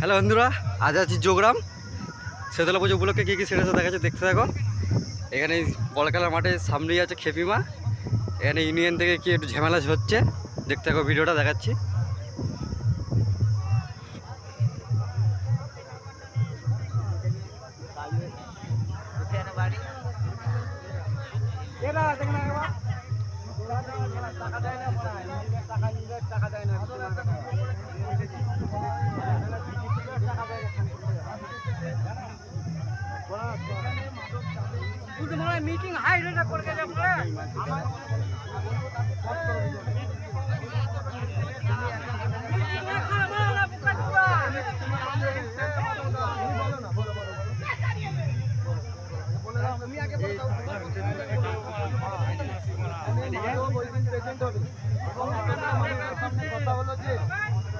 Hello বন্ধুরা, আজ আছি যোগরাম শেতলা পুজো উপলক্ষে কী কী সেরেছে দেখাচ্ছে দেখতে থাকো। এখানে বড়কালার মাঠে সামনেই আছে খেপিমা। এখানে ইউনিয়ন থেকে কি একটু ঝামেলা হচ্ছে, দেখতে থাকো ভিডিওটা, দেখাচ্ছি। মিটিং হাই রেটে করে গেছে কথা হলো যে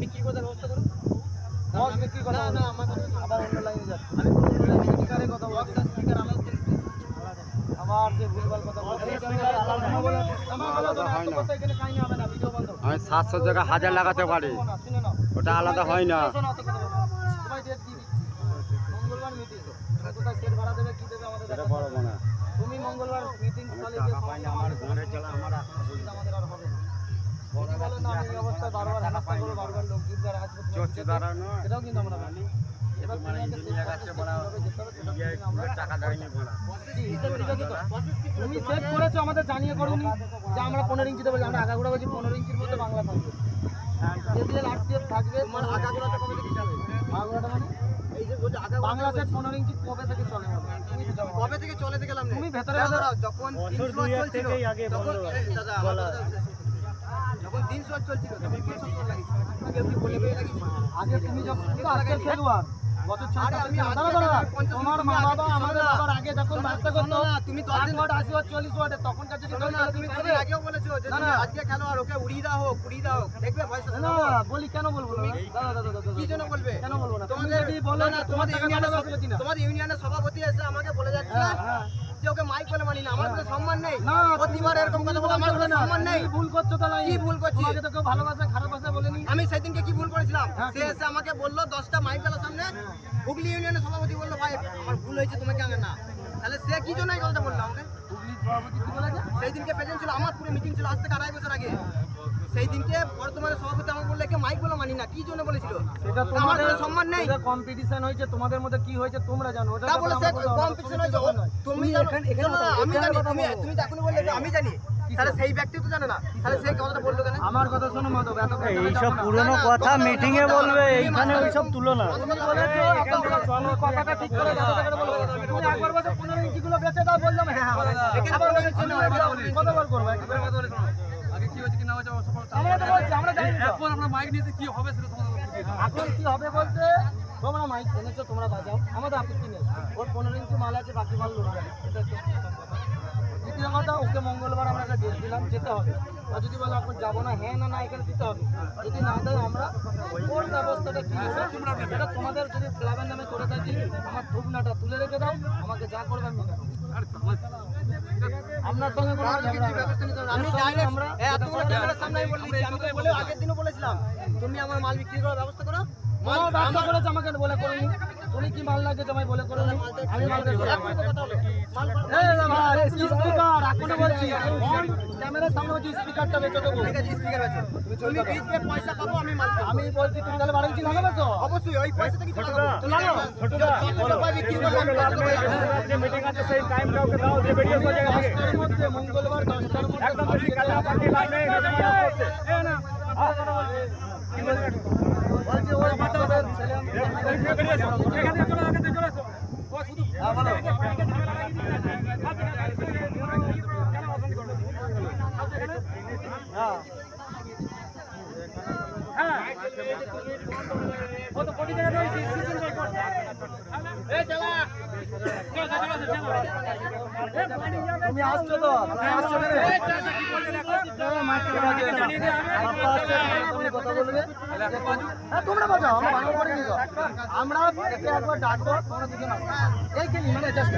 বিক্রি করার ব্যবস্থা করুন? বক্স বিক্রি করা না না আমার আবার অন্য লাইনে যাচ্ছে। আমি অন্য লাইনে স্পিকারের কথা বক্স স্পিকার আলাদা আমার যে ভুলভাল কথা বলছি আমার আলাদা হয় না। এখানে কাহিনী হবে না ভিডিও বন্ধ। আমি সাতশো টাকা হাজার লাগাতে পারি। ওটা আলাদা হয় না। শোনো, অত কথা বলো। না। সবাই ডেট দিয়ে দিচ্ছি। মঙ্গলবার মিটিং কোথায় সেট ভাড়া দেবে কি দেবে আমাদের দেখাতে হবে না। তুমি মঙ্গলবার মিটিং স্থলে অসুবিধা আমাদের আর হবে না। সেটাও কিন্তু আমরা মানি তুমি সেট করেছ আমাদের জানিয়ে করুনি। যে আমরা পনেরো ইঞ্চি দেবো আমরা আগাগোড়া বলছি পনেরো ইঞ্চির মধ্যে বাংলা থাকবে। যেদিন আরসিএফ থাকবে তোমার আগাগোড়াটা কবে থেকে চালবে আগাগোড়াটা মানে? বাংলা সেট পনেরো ইঞ্চি কবে থেকে চলে কবে থেকে চলে গেলাম তুমি ভেতরে যখন দাদা যখন তিনশো চলছিল তখন তিনশো লাগিয়েছিল কেউ কি বলে বলে লাগিয়েছিল আগে তুমি যখন আজকে খেলোয়াড় বছর ছয় আমি দাঁড়া দাঁড়া তোমার মা বাবা আমাদের বাবার আগে যখন বাচ্চা করতো তুমি দশ দিন ওয়াট আশি ওয়াট চল্লিশ ওয়াটে তখনকার যদি না তুমি তুমি আগেও বলেছ যে তুমি আজকে খেলোয়াড় ওকে উড়িয়ে দাও হোক উড়িয়ে দাও। দেখবে ভয় না বলি কেন বলব? না দাদা দাদা দাদা কি জন্য বলবে? কেন বলব না? তোমাদের যদি না তোমাদের ইউনিয়নের সভাপতি এসে আমাকে বলে যাচ্ছে যে ওকে মাইক বলে মানি না আমার কোনো সম্মান নেই। প্রতিবার এরকম কথা বলে আমার কোনো সম্মান নেই। ভুল করছ তাহলে কি ভুল করছি? তোমাকে তো কেউ ভালোবাসা খারাপ ভাষা বলেনি। আমি সেদিনকে কি ভুল করেছিলাম? সে এসে আমাকে বলল দশটা মাইক সামনে। হুগলি ইউনিয়নের সভাপতি বলল ভাই আমার ভুল হয়েছে তোমাকে আগে না। তাহলে সে কি জন্য এই কথাটা বলল আমাকে? সেই দিনকে প্রেজেন্ট ছিল আমার পুরো মিটিং ছিল আজ থেকে আড়াই বছর আগে। সেই দিনকে বর্তমানে সভাপতি আমাকে বললে একে মাইক বলে মানি না। কি জন্য বলেছিল? সেটা তোমাদের সম্মান নেই। কম্পিটিশন হয়েছে তোমাদের মধ্যে কি হয়েছে তোমরা জানো। ওটা বলে কম্পিটিশন হয়েছে। তুমি জানো না, না, আমি জানি তুমি তুমি তো বললে আমি জানি। তাহলে সেই ব্যক্তি তো জানে না। তাহলে সেই কথাটা বলল কেন? আমার কথা শোনো মাধব এত কথা এইসব পুরনো কথা মিটিং এ বলবে এইখানে ওইসব তুলো না বলেছ কথাটা ঠিক করে দাও, বলো। তুমি একবার বলছো পনেরো ইঞ্চি গুলো বেচে দাও বললাম হ্যাঁ হ্যাঁ আবার বলছো চিনি হয়ে যাও। কতবার করব? একবার? আমরা তো বলছি আমরা জানি তো। এখন কি হবে বলতে তোমরা মাইক এনেছো তোমরা বাজাও। আমাদের আপত্তি নেই। ওর পনেরো ইঞ্চি মাল আছে বাকি মাল লোক যাবে। এটা হচ্ছে কথা। ওকে মঙ্গলবার আমরা একটা ডেট দিলাম যেতে হবে। আর যদি বলে এখন যাব না হ্যাঁ না না এখানে দিতে হবে। যদি না দেয় আমরা ওর ব্যবস্থাটা কি এটা তোমাদের যদি ক্লাবের নামে করে থাকি আমার ধূপনাটা তুলে রেখে দাও আমাকে যা করবে আমি আপনার সঙ্গে কোনো ব্যবস্থা। আমি আগের দিনও বলেছিলাম তুমি আমার মাল বিক্রি করার ব্যবস্থা করো। মাল করেছে আমাকে বলে করুনি। তুমি কি মাল লাগে আমায় বলে করুনি আমি মাল ভাই, স্পিকার এখনও বলছি ফোন ক্যামেরার সামনে বলছি স্পিকারটা বেচে দেবো। ঠিক আছে, স্পিকার আছে। তুমি বীজ পেয়ে পয়সা পাবো, আমি মাল। আমি বলছি তুমি তাহলে বারো ইঞ্চি লাগাবে তো অবশ্যই ওই পয়সা থেকে চলে যাব। তো লাগাও। যত রূপায় বিক্রি করব, আমি তত রূপায় যাব। দশটার মধ্যে মঙ্গলবার দশটার মধ্যে বলছি ওই বাচ্চাদের ছেলে হ্যাঁ, বলো। হ্যাঁ তুমি আসছো তো তুমি আসছো হ্যাঁ, তোমরা বাজাও আমরা ভালো করে নিয়ে আমরা একবার ডাকবো তোমরা দুজন এই খেলি মানে জাস্ট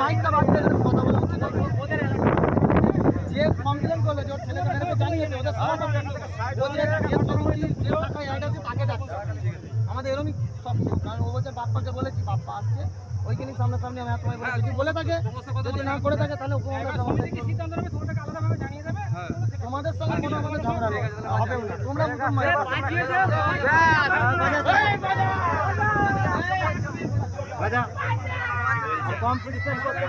মাইকটা বাজবে কথা বলা উচিত যে কমপ্লেন করল যে ওর ছেলেকে মেরে জানিয়েছে ওদের সব যে যে সমিতি যে শাখায় অ্যাড আছে তাকে ডাকছে। আমাদের এরকমই সব কারণ ও বলছে বাপ্পাকে বলেছি বাপ্পা আসছে। ওইখানে সামনাসামনি আমি তোমায় বলে যদি বলে থাকে যদি না করে থাকে তাহলে ওকে আমরা জবাব দিতে তোমাদের সঙ্গে কোনো কোনো ঝগড়া নেই হবে না। তোমরা হুকুম মারো কম্পিটিশন করতে